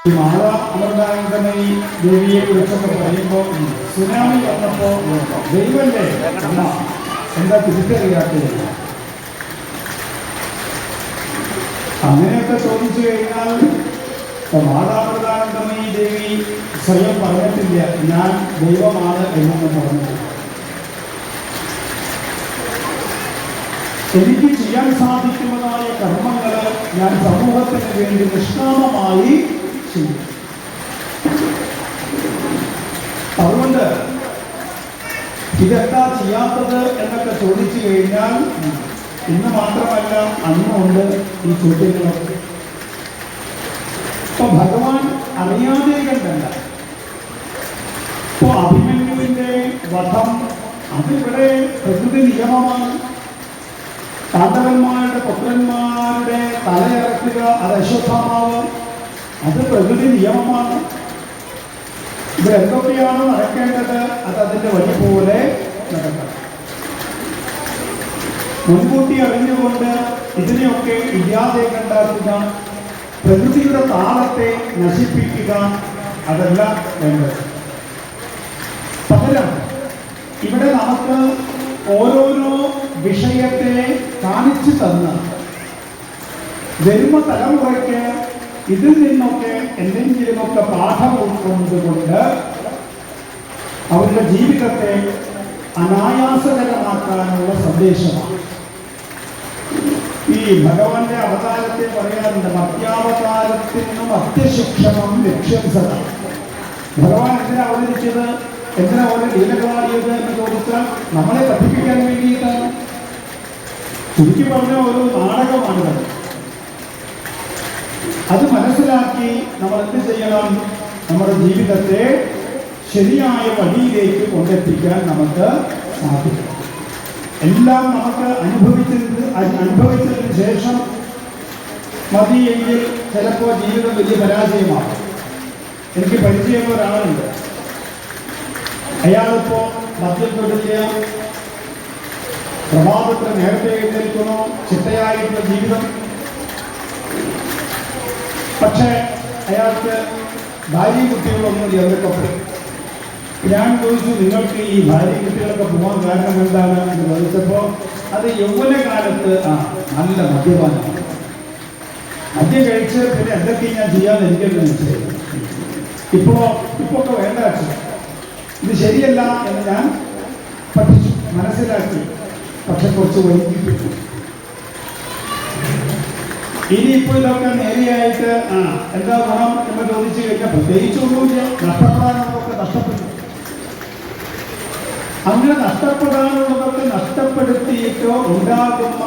ഈ തന്നെ ഈ ദേവിയെ കുറിച്ചൊക്കെ പറയുമ്പോൾ സുനാമി വന്നപ്പോ ദൈവല്ലേ അമ്മ എന്താ അങ്ങനെയൊക്കെ ചോദിച്ചു കഴിഞ്ഞാൽ മാതാപ്രധാനം തന്നെ ഈ ദേവി സ്വയം പറഞ്ഞിട്ടില്ല ഞാൻ ദൈവമാണ് എന്നൊന്ന് പറഞ്ഞു എനിക്ക് ചെയ്യാൻ സാധിക്കുന്നതായ കർമ്മങ്ങൾ ഞാൻ സമൂഹത്തിന് വേണ്ടി നിഷ്കാമമായി അതുകൊണ്ട് ഇതെന്താ ചെയ്യാത്തത് എന്നൊക്കെ ചോദിച്ചു കഴിഞ്ഞാൽ ഇന്ന് മാത്രമല്ല അന്നുമുണ്ട് ഈ ചോദ്യങ്ങളൊക്കെ. ഇപ്പൊ ഭഗവാൻ അറിയാതെ കണ്ടല്ല ഇപ്പൊ അഭിമന്യുവിന്റെ വധം അതിവിടെ പ്രകൃതി നിയമമാണ്. പാണ്ഡവന്മാരുടെ പുത്രന്മാരുടെ തലയിറക്കുക അത് അശ്വത്ഥാമാവ്. അത് പ്രകൃതി നിയമമാണ്. ഇവിടെ എന്തൊക്കെയാണ് നടക്കേണ്ടത്? അത് അതിന്റെ വഴി പോലെ നടക്കണം. മുൻകൂട്ടി അറിഞ്ഞുകൊണ്ട് ഇതിനെയൊക്കെ ഇല്ലാതെ കണ്ടാക്കുക പ്രകൃതിയുടെ താളത്തെ നശിപ്പിക്കുക അതല്ല വേണ്ടത്. പകരം ഇവിടെ നമുക്ക് ഓരോരോ വിഷയത്തെ കാണിച്ചു തന്ന് വരുന്ന തലമുറയ്ക്ക് ഇതിൽ നിന്നൊക്കെ എന്തെങ്കിലുമൊക്കെ പാഠം ഉൾക്കൊണ്ടുകൊണ്ട് അവരുടെ ജീവിതത്തെ അനായാസകരമാക്കാനുള്ള സന്ദേശമാണ്. ഈ ഭഗവാന്റെ അവതാരത്തെ പറയാറുണ്ട് മത്യാവതാരത്തിൽ നിന്നും അത്യശിക്ഷണം ലക്ഷ്യം സദാ. ഭഗവാൻ എന്തിനാ അവതരിച്ചത് എന്തിനാ അവരുടെ ലീലകളാടിയത് എന്ന് ചോദിച്ചാൽ നമ്മളെ പഠിപ്പിക്കാൻ വേണ്ടിയിട്ടാണ്. ചുരുക്കി പറഞ്ഞ ഒരു നാടകമാണിത് അത് മനസ്സിലാക്കി നമ്മൾ എന്ത് ചെയ്യണം? നമ്മുടെ ജീവിതത്തെ ശരിയായ വഴിയിലേക്ക് കൊണ്ടെത്തിക്കാൻ നമുക്ക് സാധിക്കും. എല്ലാം നമുക്ക് അനുഭവിച്ചത് അനുഭവിച്ചതിന് ശേഷം മതിയെങ്കിൽ ചിലപ്പോൾ ജീവിതം വലിയ പരാജയമാകും. എനിക്ക് പരിചയമുള്ള ഒരാളുണ്ട്. അയാളിപ്പോ മദ്യം തൊടില്ല പ്രഭാതത്തിൽ നേരത്തെ എഴുന്നേൽക്കണോ ചിട്ടയായിട്ടുള്ള ജീവിതം പക്ഷേ അയാൾക്ക് ഭാര്യ കുട്ടികളൊന്നും അവരൊക്കെ ഞാൻ ചോദിച്ചു നിങ്ങൾക്ക് ഈ ഭാര്യ കുട്ടികളൊക്കെ പോകാൻ കാരണം എന്താണ്? എന്ന് ചോദിച്ചപ്പോൾ അത് യൗവന കാലത്ത് ആ നല്ല മദ്യപാനം. മദ്യം കഴിച്ച് പിന്നെ എന്തൊക്കെ ഞാൻ ചെയ്യാൻ എനിക്ക് ഇപ്പോ ഇപ്പൊ ഒക്കെ വേണ്ട ഇത് ശരിയല്ല എന്ന് ഞാൻ പഠിച്ചു മനസ്സിലാക്കി. പക്ഷെ കുറച്ച് വൈകിപ്പിച്ചു ഇനിയിപ്പോ ഇതൊക്കെ നേരെയായിട്ട് ആ എന്താ ഗുണം എന്ന് ചോദിച്ചു കഴിഞ്ഞാൽ പ്രത്യേകിച്ചൊന്നുമില്ല നഷ്ടപ്പെടാനുള്ളതൊക്കെ നഷ്ടപ്പെട്ടു അങ്ങനെ നഷ്ടപ്പെടാനുള്ളതൊക്കെ നഷ്ടപ്പെടുത്തിയിട്ടോ ഉണ്ടാകുന്ന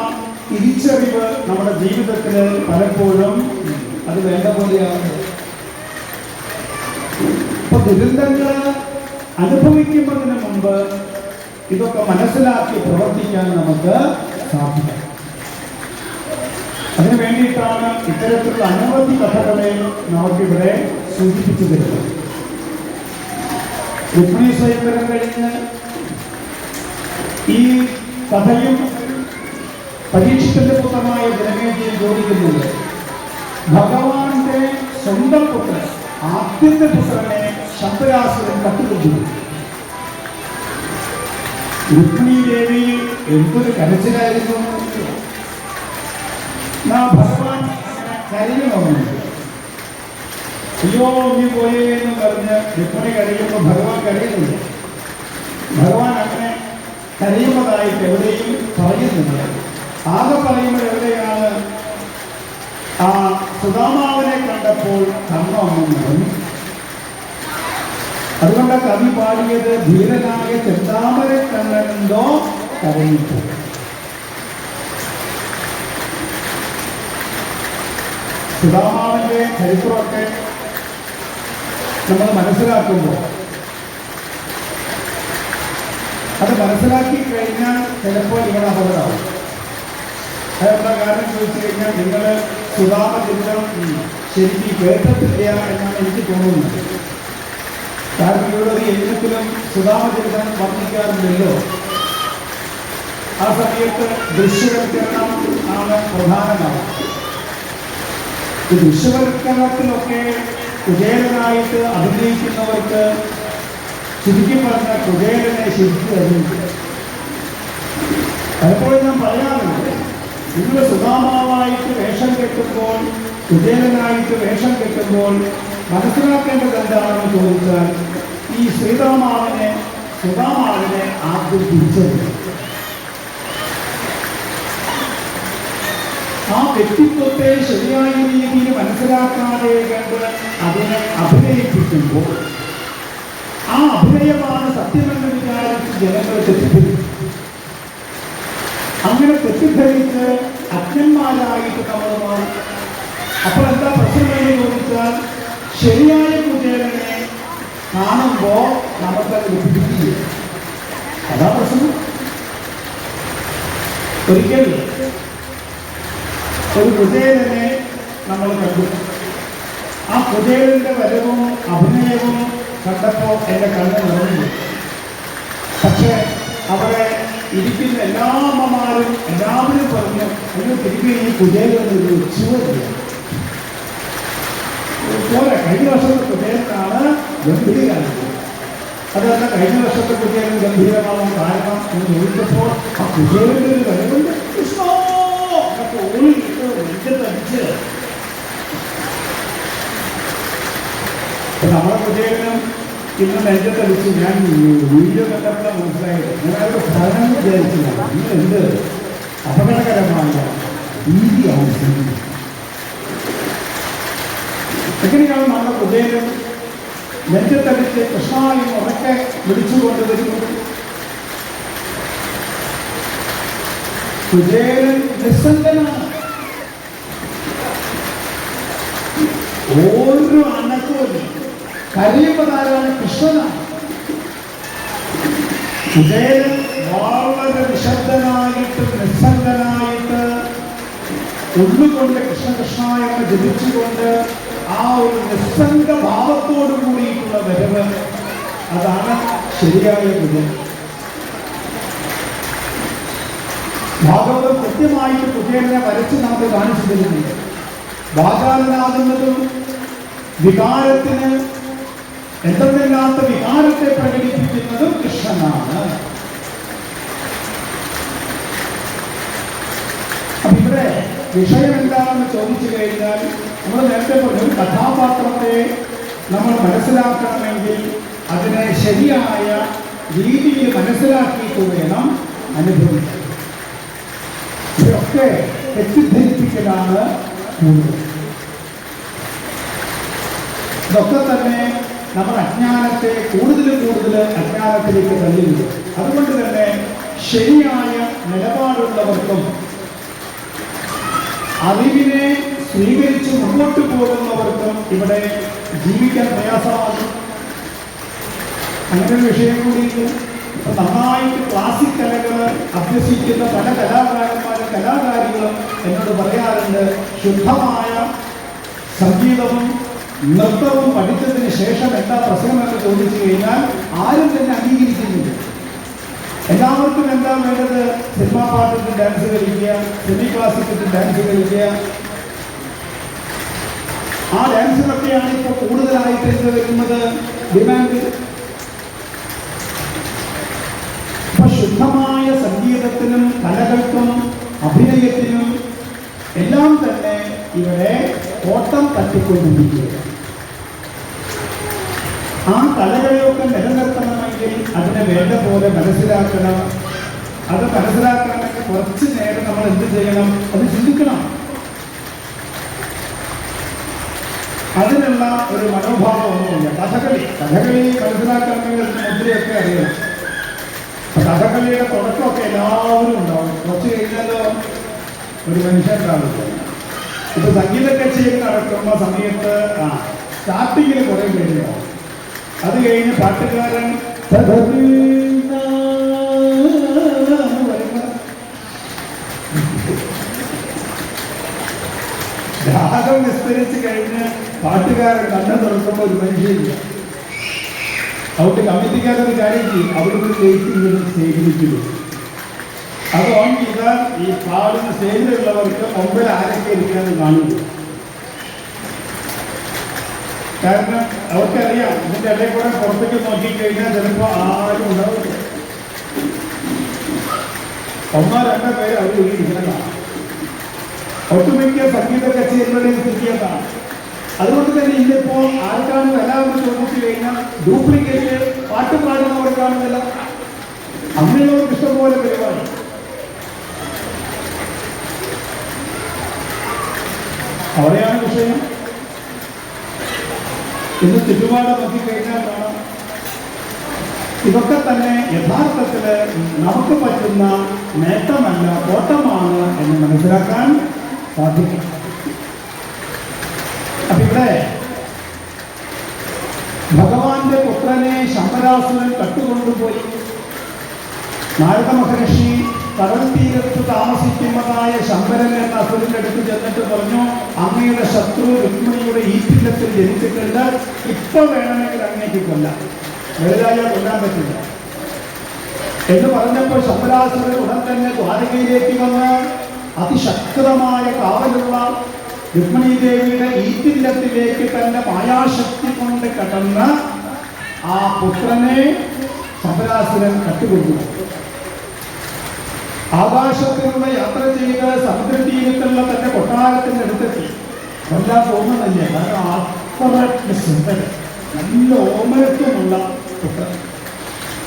തിരിച്ചറിവ് നമ്മുടെ ജീവിതത്തിൽ പലപ്പോഴും അത് വേണ്ട പോലെയാണ്. ഇപ്പൊ ദുരന്തങ്ങൾ അനുഭവിക്കുന്നതിന് മുമ്പ് ഇതൊക്കെ മനസ്സിലാക്കി പ്രവർത്തിക്കാൻ നമുക്ക് സാധിക്കും. അതിനു വേണ്ടിയിട്ടാണ് ഇത്തരത്തിലുള്ള അനവധി കഥകളെ നമുക്കിവിടെ സൂചിപ്പിച്ചു തരുന്നത് രുക്മിണി സ്വയംവരം കഴിഞ്ഞ് ഈ കഥയും പരീക്ഷത്തിന്റെ പുത്രമായ ജനമേജയിൽ ചോദിക്കുന്നുണ്ട് ഭഗവാന്റെ സ്വന്തം പുത്രൻ ആദ്യത്തെ പുത്രനെ ശബ്ദരാസുരൻ കട്ടുകൊണ്ടു രുക്മിണി ദേവി എന്തൊരു കരച്ചിലായിരുന്നു. നാ ഭഗവാൻ കരയുന്നുണ്ട് അയ്യോ നീ പോയേ എന്ന് പറഞ്ഞ് രുക്മിണി കരയുമ്പോൾ ഭഗവാൻ കരയുന്നില്ല. ഭഗവാൻ അങ്ങനെ കരയുന്നതായിട്ട് എവിടെയും പറയുന്നില്ല. ആകെ പറയുമ്പോൾ എവിടെയാണ്? ആ സുധാമാവിനെ കണ്ടപ്പോൾ നിറഞ്ഞു അതുകൊണ്ട് കവി പാടിയത് ധീരനായ ചെന്താമരെ കണ്ണനെന്തോ കരഞ്ഞിട്ടു സുധാമാവിന്റെ ചരിത്രമൊക്കെ നമ്മൾ മനസ്സിലാക്കുമ്പോൾ അത് മനസ്സിലാക്കി കഴിഞ്ഞാൽ ചിലപ്പോൾ നിങ്ങൾ അപകടമാവും അതെന്താ കാരണം ചോദിച്ചു കഴിഞ്ഞാൽ നിങ്ങൾ സുധാമ ചിത്രം ശരിക്കും കേട്ടിട്ടില്ല എന്നാണ് എനിക്ക് തോന്നുന്നത്. കാരണം ഇവിടെ ഒരു എഴുത്തിലും സുധാമ ചിത്രം വർദ്ധിക്കാറുണ്ടല്ലോ ആ സമയത്ത് ദൃശ്യവൽക്കരണം ആണ് പ്രധാനമാണ് ദൃശ്യവൽക്കരണത്തിലൊക്കെ കുചേലനായിട്ട് അഭിനയിക്കുന്നവർക്ക് ചുരുക്കി പറഞ്ഞ കുചേലനെ ശരിക്കും അറിയില്ല. പലപ്പോഴും ഞാൻ പറയാറുണ്ട് നിങ്ങൾ സുധാമാവായിട്ട് വേഷം കെട്ടുമ്പോൾ കുചേലനായിട്ട് വേഷം കെട്ടുമ്പോൾ മനസ്സിലാക്കേണ്ടത് എന്താണെന്ന് ചോദിച്ചാൽ ഈ ശ്രീരാമാവിനെ സുധാമാവിനെ ആദ്യം തിരിച്ചറിയും ആ വ്യക്തിത്വത്തെ ശരിയായ രീതിയിൽ മനസ്സിലാക്കാതെ കണ്ട് അതിനെ അഭിനയിപ്പിക്കുമ്പോൾ ആ അഭിനയമാണ് സത്യമെന്ന് വിചാരിച്ച് ജനങ്ങൾ തെറ്റിദ്ധരിക്കും അങ്ങനെ തെറ്റിദ്ധരിച്ച് അജ്ഞന്മാരായിട്ട് നമ്മൾ അപ്പോൾ എന്താ പ്രശ്നം എന്ന് ചോദിച്ചാൽ ശരിയായ കുചേരനെ കാണുമ്പോൾ നമുക്കത് ലഭിക്കില്ല അതാ പ്രശ്നം. ഒരിക്കൽ ഒരു കുചേലനെ നമ്മൾ കണ്ടു. ആ കുചേലന്റെ വരവും അഭിനയവും കണ്ടപ്പോൾ എന്റെ കണ്ണ് നിറഞ്ഞു. പക്ഷേ അവിടെ ഇരിക്കുന്ന എല്ലാ അമ്മമാരും എല്ലാവരും പറഞ്ഞു ഒന്ന് തിരികെ ഈ കുചേലനൊരു ഉച്ചവരില്ല പോലെ കഴിഞ്ഞ വർഷത്തെ കുചേലനാണ് ഗംഭീരാണ് അതല്ല കഴിഞ്ഞ വർഷത്തെ കുചേലൻ ഗംഭീരമാവാൻ കാരണം എന്ന് ചോദിച്ചപ്പോൾ ആ കുചേലന്റെ ഒരു വരവുണ്ട്. കൃഷ്ണോ എന്നൊക്കെ നമ്മുടെ കുചേലനും ഇന്ന് നെഞ്ചത്തടിച്ച് ഞാൻ വീഡിയോ കണ്ടപ്പോഴാണ് മനസ്സിലായത്. അവരുടെ ഭരണം വിചാരിച്ചില്ല ഇന്ന് എന്ത് അപകടകരമായ രീതി ആവശ്യം എങ്ങനെയാണ് നമ്മുടെ കുചേലൻ നെഞ്ചത്തടിച്ച് കൃഷ്ണായും ഉറക്കെ വിളിച്ചു കൊണ്ടുവരുന്നത് കുചേലൻ നിസ്സംഗനാണ്. ഓരോ അന്നത്തോടെ കരയുന്നതാരാണ് കൃഷ്ണനാണ് വളരെ നിശബ്ദനായിട്ട് നിസ്സംഗനായിട്ട് ഉള്ളുകൊണ്ട് കൃഷ്ണകൃഷ്ണ എന്ന് ജപിച്ചുകൊണ്ട് ആ ഒരു നിസ്സംഗ ഭാവത്തോടു കൂടിയിട്ടുള്ള വരവ് അതാണ് ശരിയായ ഗുരു. ഭാഗവതം കൃത്യമായിട്ട് പുതിയ വരച്ച് നമുക്ക് കാണിച്ചു തരുന്നുണ്ട് വാചാലനാകുന്നതും വികാരത്തിന് എന്തെന്നില്ലാത്ത വികാരത്തെ പ്രകടിപ്പിക്കുന്നതും കൃഷ്ണനാണ്. അപ്പൊ ഇവിടെ വിഷയം എന്താണെന്ന് ചോദിച്ചു കഴിഞ്ഞാൽ നമ്മൾ നേരത്തെ പറഞ്ഞു കഥാപാത്രത്തെ നമ്മൾ മനസ്സിലാക്കണമെങ്കിൽ അതിനെ ശരിയായ രീതിയിൽ മനസ്സിലാക്കിയിട്ട് വേണം അനുഭവിക്കാൻ. ഇതൊക്കെ തെറ്റിദ്ധരിപ്പിക്കലാണ് ഇതൊക്കെ തന്നെ നമ്മുടെ അജ്ഞാനത്തെ കൂടുതൽ കൂടുതൽ അജ്ഞാനത്തിലേക്ക് തള്ളിയിരുന്നു അതുകൊണ്ട് തന്നെ ശരിയായ നിലപാടുള്ളവർക്കും അറിവിനെ സ്വീകരിച്ച് മുന്നോട്ട് പോകുന്നവർക്കും ഇവിടെ ജീവിക്കാൻ പ്രയാസമാണ്. അങ്ങനെ വിഷയം കൂടിയുണ്ട് ഇപ്പൊ നന്നായിട്ട് ക്ലാസിക് കലകൾ അഭ്യസിക്കുന്ന പല കലാകാരന്മാരും കലാകാരികളും എന്നോട് പറയാറുണ്ട് ശുദ്ധമായ സംഗീതവും നൃത്തവും പഠിച്ചതിന് ശേഷം എന്താ പ്രശ്നമെന്ന് ചോദിച്ചു കഴിഞ്ഞാൽ ആരും തന്നെ അംഗീകരിക്കുന്നില്ല. എല്ലാവർക്കും എന്താ വേണ്ടത്? സിനിമാ പാട്ടിന്റെ ഡാൻസ് കളിക്കുക സെമി ക്ലാസിക്കൽ ഡാൻസ് കളിക്കുക. ആ ഡാൻസിലൊക്കെയാണ് ഇപ്പോൾ കൂടുതലായിട്ട് എന്ത് വരുന്നത്. ഡിമാൻഡ് അപ്പൊ ശുദ്ധമായ സംഗീതത്തിനും കലകൾക്കും അഭിനയത്തിനും എല്ലാം തന്നെ ഇവിടെ ഓട്ടം തട്ടിക്കൊണ്ടിരിക്കുകയാണ്. ആ കലകളെയൊക്കെ നിലനിർത്തണമെങ്കിൽ അതിനെ വേണ്ട പോലെ മനസ്സിലാക്കണം. അത് മനസ്സിലാക്കണമെങ്കിൽ കുറച്ച് നേരം നമ്മൾ എന്ത് ചെയ്യണം? അത് ചിന്തിക്കണം. അതിനുള്ള ഒരു മനോഭാവം ഒന്നുമില്ല. കഥകളി. കഥകളി മനസ്സിലാക്കണമെങ്കിൽ മുദ്രയൊക്കെ അറിയണം. കഥകളിയുടെ തുടക്കമൊക്കെ എല്ലാവരും ഉണ്ടാവും. കുറച്ച് കഴിഞ്ഞാലോ ഒരു മനുഷ്യൻ കാണില്ല ഇപ്പൊ സംഗീത കച്ചേരി നടക്കുന്ന സമയത്ത് ആ സ്റ്റാർട്ടിങ്ങിൽ കുറെ പേരുണ്ടാവും അത് കഴിഞ്ഞ് പാട്ടുകാരൻ രാഗം വിസ്തരിച്ച് കഴിഞ്ഞ് പാട്ടുകാരൻ കണ്ണു തുറക്കുമ്പോൾ ഒരു മനുഷ്യരില്ല അതുകൊണ്ട് കമ്മിറ്റിക്കാരൊരു കാര്യം ചെയ്യും. അവിടെ ഒരു സ്നേഹിപ്പിക്കുന്നു അത് ഓൺ ഈ പാടുന്ന സ്റ്റേജിലുള്ളവർക്ക് ഒമ്പത് ആരൊക്കെ ഇരിക്കാന്ന് കാണുന്നു കാരണം അവർക്കറിയാം ഇതിന്റെ ഇടയിൽ കൂടെ പുറത്തേക്ക് നോക്കിക്കഴിഞ്ഞാൽ ചിലപ്പോൾ ആരും ഉണ്ടാവില്ല. ഒന്നോ രണ്ടോ പേര് അവർ ഇരിക്കുന്നതാണ് ഒട്ടുമിക്ക സംഗീത സ്ഥിതിയതാണ് അതുകൊണ്ട് തന്നെ ഇന്നിപ്പോ ആർക്കാണ് എല്ലാവരും ചോദിച്ചു കഴിഞ്ഞാൽ ഡ്യൂപ്ലിക്കേറ്റ് പാട്ട് പാടുന്നവർക്കാണെന്നല്ല അമ്മയോട് ഇഷ്ടംപോലെ പരിപാടി. അവിടെയാണ് വിഷയം. ഇന്ന് ചുറ്റുപാട് നോക്കിക്കഴിഞ്ഞാൽ കാണാം. ഇതൊക്കെ തന്നെ യഥാർത്ഥത്തിൽ നമുക്ക് പറ്റുന്ന നേട്ടമല്ല കോട്ടമാണ് എന്ന് മനസ്സിലാക്കാൻ സാധിക്കും. അപ്പൊ ഭഗവാന്റെ പുത്രനെ ശമ്പരാസുരൻ കട്ടുകൊണ്ടുപോയി. നാരദ മഹർഷി കടൽ തീരത്ത് താമസിക്കുന്നതായ ശമ്പരൻ എന്ന അസുരന്റെ അടുത്ത് ചെന്നിട്ട് പറഞ്ഞു അങ്ങയുടെ ശത്രു രുക്മിണിയുടെ ഈറ്റില്ലത്തിൽ ജനിച്ചിട്ടുണ്ട്. ഇപ്പൊ വേണമെങ്കിൽ അങ്ങേക്ക് കൊല്ലാം. വലുതായ കൊല്ലാൻ പറ്റില്ല. എന്ന് പറഞ്ഞപ്പോൾ ശമ്പരാസുരൻ ഉടൻ തന്നെ ദ്വാരകയിലേക്ക് വന്ന് അതിശക്തമായ കാവലുള്ള രുക്മിണി ദേവിയുടെ ഈറ്റില്ലത്തിലേക്ക് തന്റെ മായാശക്തി കൊണ്ട് കടന്ന് ആ പുത്രനെ സമരാസുരൻ കട്ടുകൊടുത്തു ആകാശത്തിലൂടെ യാത്ര ചെയ്ത് സമുദ്രതീരത്തുള്ള തന്റെ കൊട്ടാരത്തിന്റെ അടുത്തെത്തി. എല്ലാ തോന്നുന്നില്ല കാരണം അത്രയ്ക്ക് സുന്ദരൻ നല്ല ഓമനത്വമുള്ള പുത്രൻ.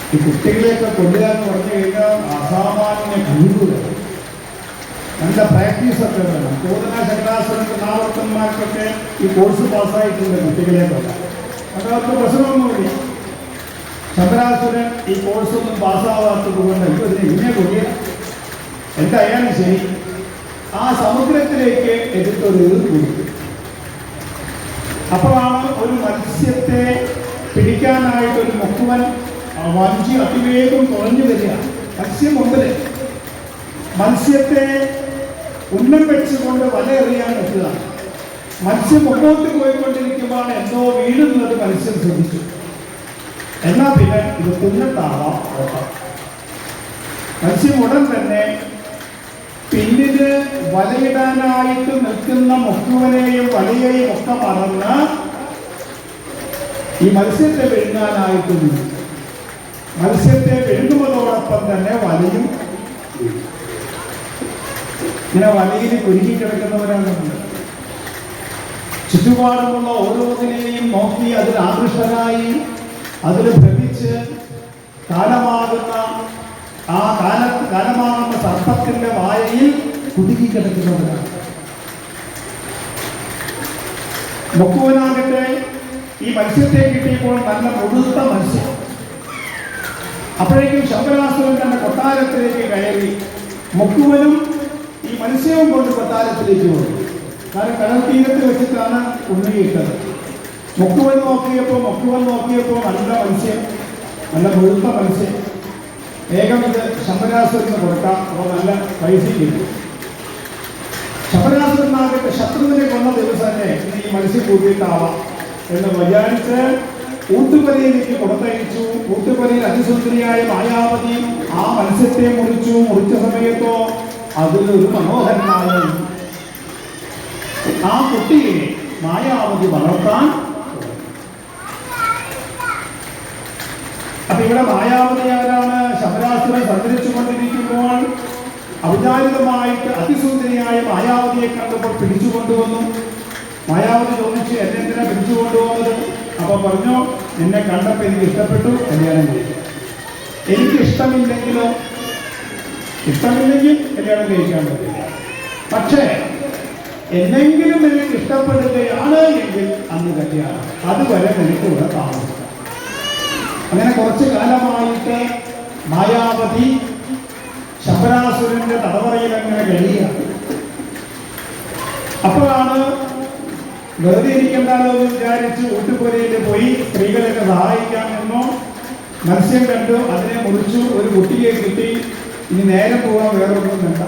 ഈ കുട്ടികളെയൊക്കെ കൊല്ലുക എന്ന് പറഞ്ഞു കഴിഞ്ഞാൽ അസാമാന്യ കഴിവുകൾ നല്ല പ്രാക്ടീസ് ഒക്കെ വേണം കൂടുതൽ ശക്രാസുരൻ നാവർത്തന്മാർക്കൊക്കെ ഈ കോഴ്സ് പാസ്സായിട്ടുണ്ട് കുട്ടികളെക്കൊക്കെ അപ്പോൾ അതവർക്ക് പ്രശ്നമൊന്നുമില്ല. ശങ്കരാസുരൻ ഈ കോഴ്സൊന്നും പാസ്സാവാത്തത് കൊണ്ട് ഇതിന് ഇങ്ങനെ കൊല്ലിയ എന്തായാലും ശരി. ആ സമുദ്രത്തിലേക്ക് എടുത്തൊരു കൊടുക്കും അപ്പോഴാണ് ഒരു മത്സ്യത്തെ പിടിക്കാനായിട്ട് ഒരു മുക്കുവൻ വഞ്ചി അതിവേഗം തുറഞ്ഞു വരിക. മത്സ്യം മുമ്പിൽ മത്സ്യത്തെ ഉന്നം വെച്ചുകൊണ്ട് വലയെറിയാൻ എത്തുക മത്സ്യം മുമ്പോട്ട് പോയിക്കൊണ്ടിരിക്കുമ്പോൾ എന്തോ വീഴുന്നത് മത്സ്യം ശ്രദ്ധിച്ചു. എന്നാ പിന്നെ ഇത് കുഞ്ഞത്താവാം ഓട്ടം. മത്സ്യം ഉടൻ തന്നെ പിന്നിൽ വലയിടാനായിട്ട് നിൽക്കുന്ന മുക്കുവനെയും വലയെയും ഒക്കെ മറന്ന് ഈ മത്സ്യത്തെ വിഴുങ്ങാനായിട്ട് മത്സ്യത്തെ വിഴുങ്ങുന്നതോടൊപ്പം തന്നെ വലയും. ഇങ്ങനെ വലയിൽ കുരുങ്ങി കിടക്കുന്നവരാണ്. ചുറ്റുപാടുമുള്ള ഓരോന്നിനെയും നോക്കി അതിൽ ആകൃഷ്ടനായി അതിൽ ഭ്രമിച്ച് കാലമാകുന്ന ആ കാല കാലമാകുന്ന സർപ്പത്തിന്റെ വായയിൽ കുടുങ്ങി കിടക്കുന്നവരാണ് മുക്കുവനാകട്ടെ ഈ മത്സ്യത്തെ കിട്ടിയപ്പോൾ നല്ല മുഴുത്ത മത്സ്യം അപ്പോഴേക്കും ശങ്കരാസുരൻ തന്റെ കൊട്ടാരത്തിലേക്ക് കയറി മുക്കുവനും മത്സ്യവും കൊണ്ട് കൊട്ടാരത്തിലേക്ക് പോയി കാരണം കടൽ തീരത്ത് വെച്ചിട്ടാണ് ഉണ്ണിയിട്ടത് മുക്കുവൻ നോക്കിയപ്പോൾ മുക്കുവൻ നോക്കിയപ്പോൾ നല്ല മത്സ്യം നല്ല മുഴുത്ത മത്സ്യം വേഗം ഇത് ശമ്പരാസുരന് കൊടുക്കാം. അപ്പോൾ നല്ല പൈസ കിട്ടും. ശബരാസുരനാകട്ടെ ശത്രുവിനെ കൊന്ന ദിവസം തന്നെ ഈ മത്സ്യം കൂട്ടിയിട്ടാവാം എന്ന് വിചാരിച്ച് ഊട്ടുപലയിലേക്ക് കൊടുത്തയച്ചു. ഊട്ടുപലയിൽ അതിസുന്ദരിയായ മായാവതി ആ മത്സ്യത്തെ മുറിച്ചു. മുറിച്ച സമയത്തോ അതിലൊരു മനോഹരനായ ആ കുട്ടിയെ മായാവതി വളർത്താൻ. അപ്പൊ ഇവിടെ മായാവതി ആരാണ്? ശബരാസുരൻ സഞ്ചരിച്ചു കൊണ്ടിരിക്കുമ്പോൾ ഔചാരികമായിട്ട് അതിസുന്ദരിയായ മായാവതിയെ കണ്ടപ്പോൾ പിടിച്ചു കൊണ്ടുവന്നു. മായാവതി ചോദിച്ച് എന്നെ എന്തിനാ പിടിച്ചു കൊണ്ടുപോകുന്നത്? അപ്പൊ പറഞ്ഞു നിന്നെ കണ്ടപ്പോൾ എനിക്ക് ഇഷ്ടപ്പെട്ടു കല്യാണം കഴിച്ചു. എനിക്ക് ഇഷ്ടമില്ലെങ്കിലോ ഇഷ്ടമില്ലെങ്കിൽ കല്യാണം കഴിക്കാൻ പറ്റില്ല. പക്ഷേ എന്നെങ്കിലും എനിക്ക് ഇഷ്ടപ്പെടുകയാണ് എങ്കിൽ അന്ന് കല്യാണം. അതുവരെ നിനക്ക് ഇവിടെ താമസിക്കാം. അങ്ങനെ കുറച്ച് കാലമായിട്ട് മായാവതി ശബരാസുരന്റെ തടവറയിൽ അങ്ങനെ കഴിയുക അപ്പോഴാണ് വെറുതെ ഇരിക്കണ്ടല്ലോ എന്ന് വിചാരിച്ച് ഊട്ടുപുരയിൽ പോയി സ്ത്രീകളെ സഹായിക്കാൻ നിന്നു മത്സ്യം കണ്ടു. അതിനെ മുറിച്ചു ഒരു കുട്ടിയെ കിട്ടി. ഇനി നേരെ പോകാൻ വേറൊന്നും വേണ്ട.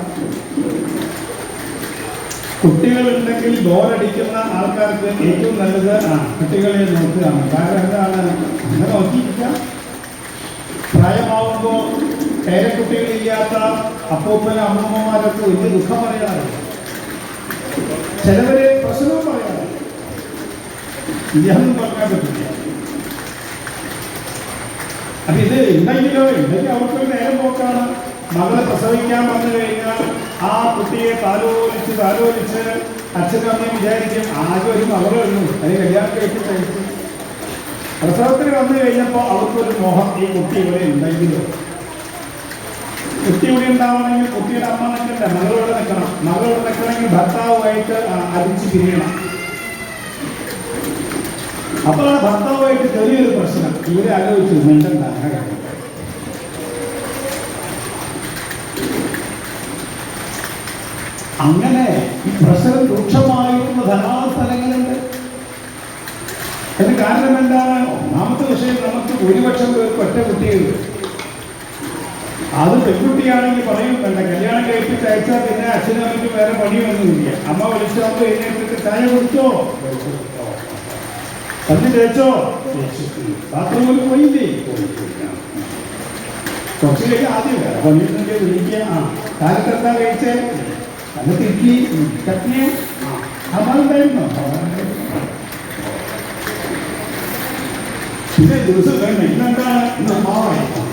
കുട്ടികളുണ്ടെങ്കിൽ ബോറടിക്കുന്ന ആൾക്കാർക്ക് ഏറ്റവും നല്ലത് കുട്ടികളെ നോക്കുകയാണ്. കാരണം എന്താണ്? അങ്ങനെ നോക്കിയിരിക്കാം പ്രായമാവുമ്പോൾ പേരക്കുട്ടികളില്ലാത്ത അപ്പൂപ്പനും അമ്മമ്മമാരൊക്കെ വലിയ ദുഃഖം പറയാറുണ്ട്. ചിലവര് പ്രശ്നവും പറയാറുണ്ട്. ഇല്ലാന്നും പറഞ്ഞാൽ പറ്റില്ല. അപ്പൊ ഇത് ഉണ്ടെങ്കിലോ? ഉണ്ടെങ്കിൽ അവർക്കൊരു നേരം പോക്കാണ്. മകളെ പ്രസവിക്കാൻ വന്നു കഴിഞ്ഞാൽ ആ കുട്ടിയെ താലോലിച്ച് താലോലിച്ച് അച്ഛനും അമ്മയും വിചാരിക്കും ആകെ ഒരു മകളേ ഉള്ളൂ അല്ലെങ്കിൽ കല്യാണം കഴിച്ച് കഴിച്ചു. പ്രസവത്തിന് വന്നു കഴിഞ്ഞപ്പോൾ അവർക്കൊരു മോഹം ഈ കുട്ടി ഇവിടെ ഉണ്ടെങ്കിലും? കുട്ടി ഇവിടെ ഉണ്ടാവണമെങ്കിൽ കുട്ടിയുടെ അമ്മ നിൽക്കണ്ട മകളോട് നിൽക്കണം. മകളോട് നിൽക്കണമെങ്കിൽ ഭർത്താവുമായിട്ട് അടിച്ചു പിരിയണം അപ്പോൾ ആ ഭർത്താവുമായിട്ട് ചെറിയൊരു പ്രശ്നം. ഇവരെ ആലോചിച്ചു മിണ്ടണ്ട അങ്ങനെ പ്രശ്നം രൂക്ഷമായിരുന്ന ധാരാളം സ്ഥലങ്ങളുണ്ട് അതിന് കാരണം എന്താണ്? ഒന്നാമത്തെ വിഷയം നമുക്ക് ഭൂരിപക്ഷം പേർക്ക് ഒറ്റ കുട്ടിയുണ്ട്. അത് പെൺകുട്ടിയാണെങ്കിൽ പറയും വേണ്ട കല്യാണം കഴിപ്പിച്ച് അയച്ചാൽ പിന്നെ അച്ഛനും അമ്മയ്ക്ക് വേറെ പണിയൊന്നുമില്ല. അമ്മ വിളിച്ചാൽ എഴുന്നേറ്റ് ചായ കൊടുത്തോ പല്ല് തേച്ചോ? ബാത്റൂമിൽ പോയില്ലേ? കുറച്ചിലേക്ക് ആദ്യം വേറെ പണിയൊക്കെ വിളിക്കുക. ആ കാലത്ത് എന്താ കഴിച്ചേ? നല്ല തിക്കി ചട്നി സമാധാനമായിരുന്നോ പിന്നെ ദിവസം വേണ്ട ഇന്നെന്താണ് ഇന്ന് അമ്മാവായിരിക്കും